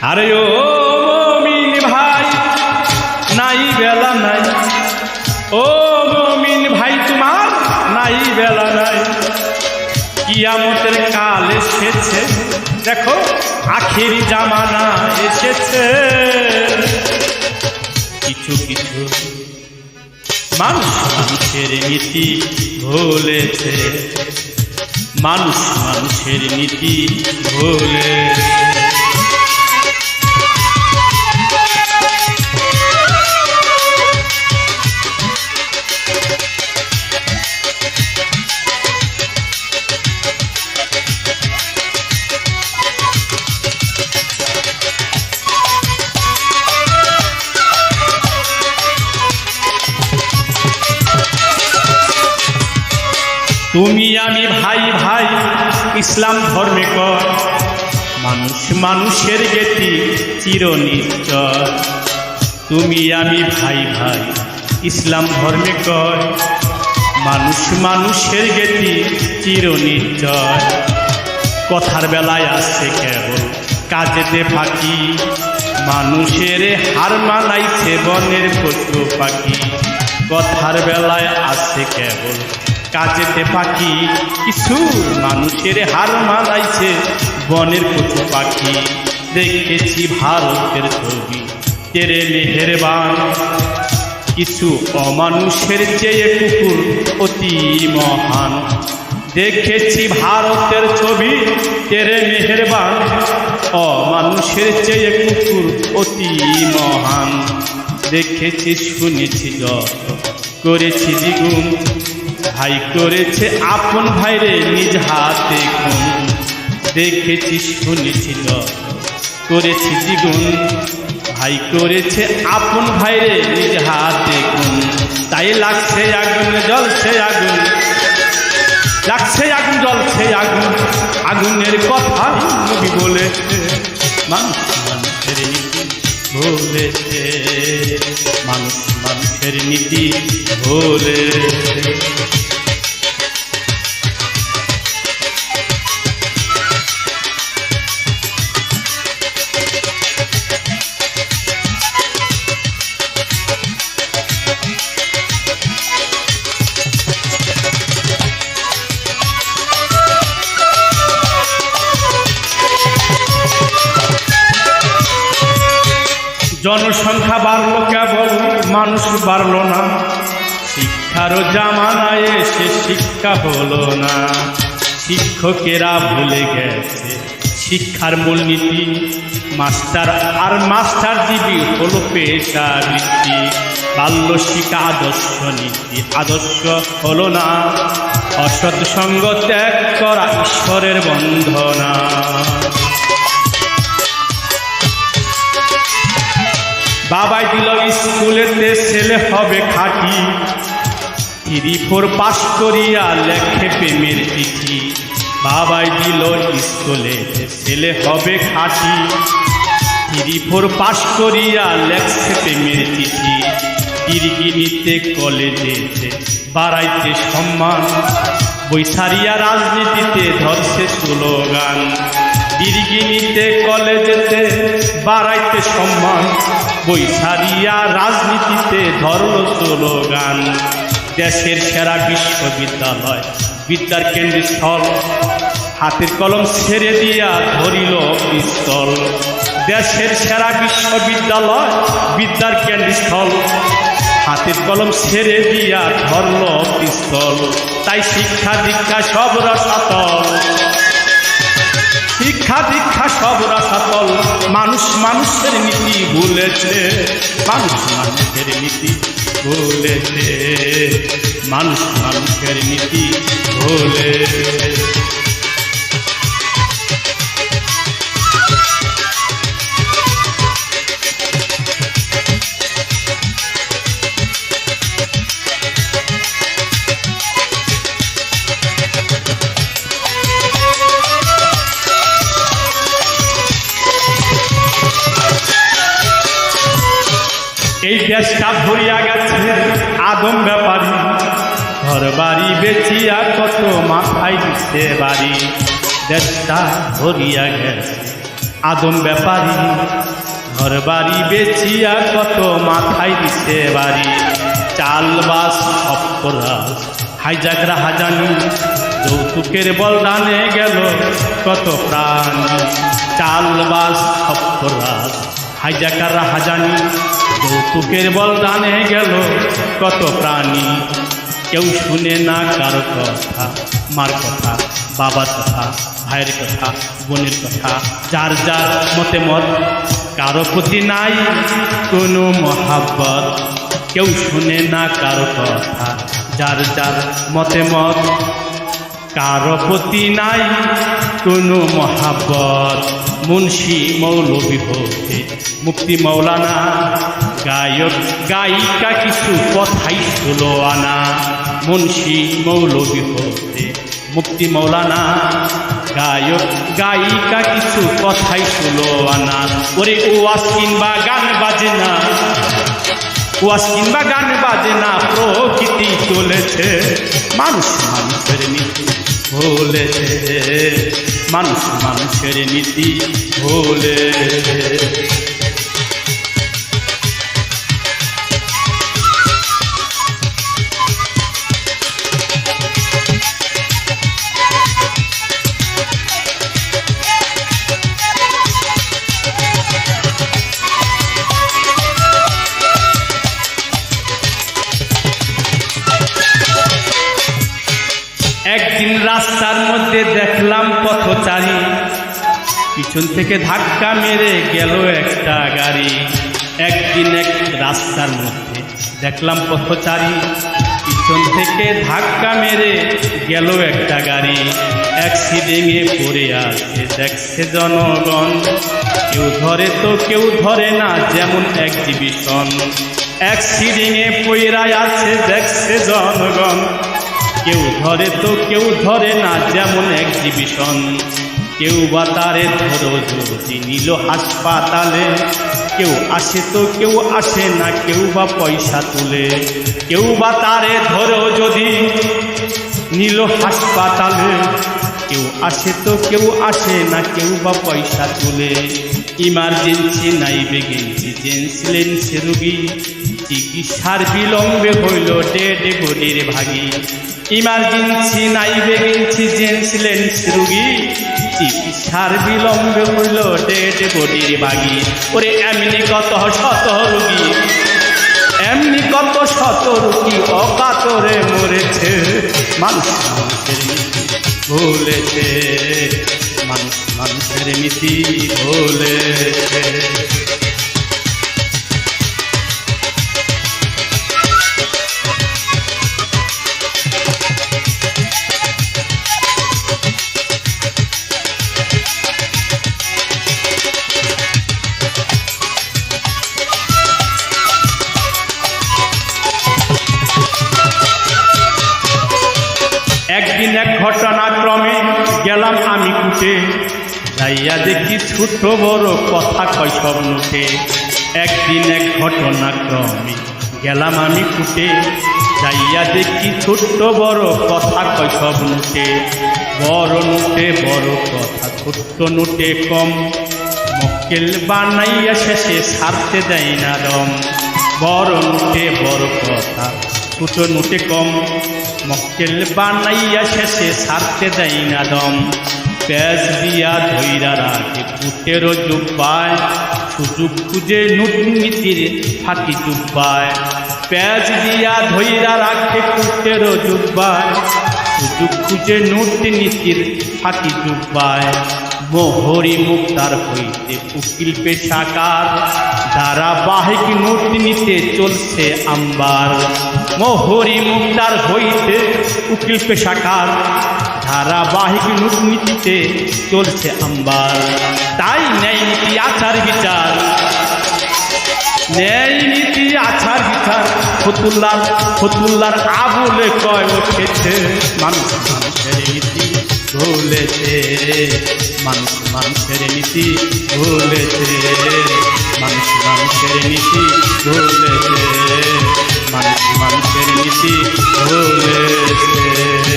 আরে ও মমিন ভাই, নাই বেলা নাই। ও মমিন ভাই, তোমার নাই বেলা নাই। কিয়ামতের কাল এসেছে, দেখো, আখির জামানা এসেছে। কিছু কিছু মানুষ মানুষের নীতি ভুলেছে। মানুষ মানুষের নীতি ভুলেছে। ভাই ভাই, ইসলাম ধর্মে কর। মানুষ মানুষের গেতি চির চিরনিশ্চয়। তুমি আমি ভাই ভাই, ইসলাম ধর্মে কর। মানুষ মানুষের গেতি চির চিরনিশ্চয়। কথার বেলায় আসছে কেবল কাজেতে ফাঁকি। মানুষের হার মানাইছে বনের পশু পাখি। কথার বেলায় আসছে কেবল কাজেতে পাখি কিছু মানুষের হার মানাইছে, বনের পশু পাখি। দেখেছি ভারতের ছবি, তেরে মেহেরবান। কিছু অমানুষের চেয়ে কুকুর অতি মহান। দেখেছি ভারতের ছবি, তেরে মেহেরবান। অমানুষের চেয়ে কুকুর অতি মহান। দেখেছি, শুনেছি, যত করেছি দ্বিগুণ। ভাই করেছে আপন ভাইরে নিজ হাতে খুন। দেখেছি, শুনেছি করেছি দ্বিগুণ। ভাই করেছে আপন ভাইরে নিজ হাতে খুন। তাই লাগছে আগুন জলছে আগুন। লাগছে আগুন জলছে আগুন। আগুনের কথা নবী বলেছে মানুষ মানুষের নীতি ভুলেছে মানুষ মানুষের নীতি ভুলেছে জনসংখ্যা বাড়লো কেবল, মানুষ বাড়লো না। শিক্ষারও জামানায় এসে শিক্ষা হলো না। শিক্ষকেরা ভুলে গেছে শিক্ষার মূলনীতি। মাস্টার আর মাস্টার দিবি হলো পেশা বৃত্তি বাল্য শিক্ষা আদর্শ নীতি, আদর্শ হলো না। অসৎ সঙ্গ ত্যাগ করা ঈশ্বরের বন্ধনা। বাবাই দিল স্কুলেতে ছেলে হবে খাটি। থ্রি ফোর পাস করিয়া লেখে প্রেমের চিঠি। বাবাই দিল স্কুলে ছেলে হবে খাটি। থ্রি ফোর পাস করিয়া লেখছে প্রেমের চিঠি। গিরগিনিতে কলেজে বাড়াইতে সম্মান। বৈশারিয়া রাজনীতিতে ধরছে স্লোগান। গিরগিনিতে কলেজেতে বাড়াইতে সম্মান। বৈশারিয়া রাজনীতিতে ধরল স্লোগান। দেশের সেরা বিশ্ববিদ্যালয়, বিদ্যার কেন্দ্রস্থল। হাতের কলম ছেড়ে দিয়া ধরিল পিস্তল। দেশের সেরা বিশ্ববিদ্যালয়, বিদ্যার কেন্দ্রস্থল। হাতের কলম ছেড়ে দিয়া ধরল পিস্তল। তাই শিক্ষা দীক্ষা সব রসাতল। শিক্ষা দীক্ষা সব রাখাতল মানুষ মানুষের নীতি ভুলেছে, মানুষ মানুষের নীতি ভুলেছে, মানুষ মানুষের নীতি ভুলেছে। এই দেশটা ভরিয়া গেছে আদম ব্যাপারী। ঘর বাড়ি বেচিয়া কত মাথায় দিচ্ছে বাড়ি। দেশটা ভরিয়া গেছে আদম ব্যাপারী। ঘর বাড়ি বেচিয়া কত মাথায় দিছে বাড়ি। চালবাস অপরাজ হাইজাগরা হাজানি। যৌতুকের বলদানে গেল কত প্রাণ। চালবাস অপরাজ হাইজাকারা হাজানি, যৌতুকের বলদানে গেল কত প্রাণী। কেউ শুনে না কারও কথা, মার কথা, বাবার কথা, ভাইয়ের কথা, বোনের কথা, যার যার মতে মত, কারও প্রতি নাই কোনো মহাব্বত। কেউ শুনে না কারও কথা, যার যার মতে মত, কারও প্রতি নাই কোনো মহাব্বত। মুন্সি মৌলবী হতে। মুক্তি মৌলানা, গায়ক, গায়িকা কিছু কথাই ষোলো আনা। মুন্সি মৌলবী হতে। মুক্তি মৌলানা, গায়ক, গায়িকা কিছু কথাই ষোলো আনা। ওরে ওয়াজ কিংবা গান বাজে না ওয়াজ কিংবা গান বাজে না প্রকৃতি চলেছে। মানুষ মানুষের নীতি ভুলেছে মানুষ মানুষের নীতি ভুলেছে একদিন রাস্তার মধ্যে দেখলাম পিছন থেকে ধাক্কা মেরে গেল একটা গাড়ি। একদিন এক রাস্তার মধ্যে দেখলাম পথচারী পিছন থেকে ধাক্কা মেরে গেল একটা গাড়ি। অ্যাক্সিডেন্টে পড়ে আছে, দেখছে জনগণ। কেউ ধরে তো কেউ ধরে না, যেমন এক্সিবিশন অ্যাক্সিডেন্টে পড়ে আছে, দেখছে জনগণ। কেউ ধরে তো কেউ ধরে না, যেমন এক্সিবিশন কেউ বা তারে ধরো যদি নিল হাসপাতালে, কেউ আসে তো কেউ আসে না, কেউ বা পয়সা তুলে। কেউ বা তারে ধরো যদি নিল হাসপাতালে, কেউ আসে তো কেউ আসে না, কেউ বা পয়সা তুলে। ইমার্জেন্সি নাই বেগেন্সি লেন্সে রুগী। চিকিৎসার বিলম্বে হইল ডেড গডির ভাগি। ইমার্জেন্সি নাই বেগেন্সি লেন্স রুগী। চিকিৎসার বিলম্বে হইল ডেড বডির বাগি। ওরে এমনি কত শত রুগী। এমনি কত শত রুগী অকাতরে মরেছে। মানুষ মানুষের নীতি ভুলেছে মানুষ মানুষের নীতি ভুলেছে একদিন এক ঘটনাক্রমে গেলাম আমি কুটে যাইয়া দেখি ছোট বড় কথা কয় সব নোটে একদিন এক ঘটনাক্রমে গেলাম আমি কুটে যাইয়া দেখি ছোট্ট বড় কথা কয় সব নোটে বড় নোটে, বড় কথা, ছোট্ট নোটে কম। মক্কেল বানাইয়া শেষে সারতে দেয় না দম। বড় নোটে, বড় কথা ছোট নোটে কম। মক্কেল বানাইয়া শেষে সারতে দেয় না দম। প্যাজ দিয়া ধৈরা রাখে পুটের জুব্বায়। সুযোগ খুঁজে নীতির ফাঁকি জুব্বায়। প্যাজ দিয়া ধৈরা রাখে পুটের জুব্বায়। সুযোগ খুঁজে নীতির ফাঁকি জুব্বায়। মোহরি মুক্তার হইতে উকিল পেশাকার, ধারাবাহিক নিতে চলছে আম্বার। মোহরি মুক্তার হইতে উকিল পেশাকার, ধারাবাহিক নীতিতে চলছে আম্বার। তাই ন্যায় নীতি, আচার, বিচার। ন্যায় নীতি, আচার, বিচার। ফতুল্লার ফতুল্লার আবুলে কয় উঠেছে, মানুষ মানুষের নীতি মানুষ মানুষের নীতি ভুলেছে। মানুষ মানুষের নীতি ভুলেছে। মানুষ মানুষের নীতি ভুলেছে।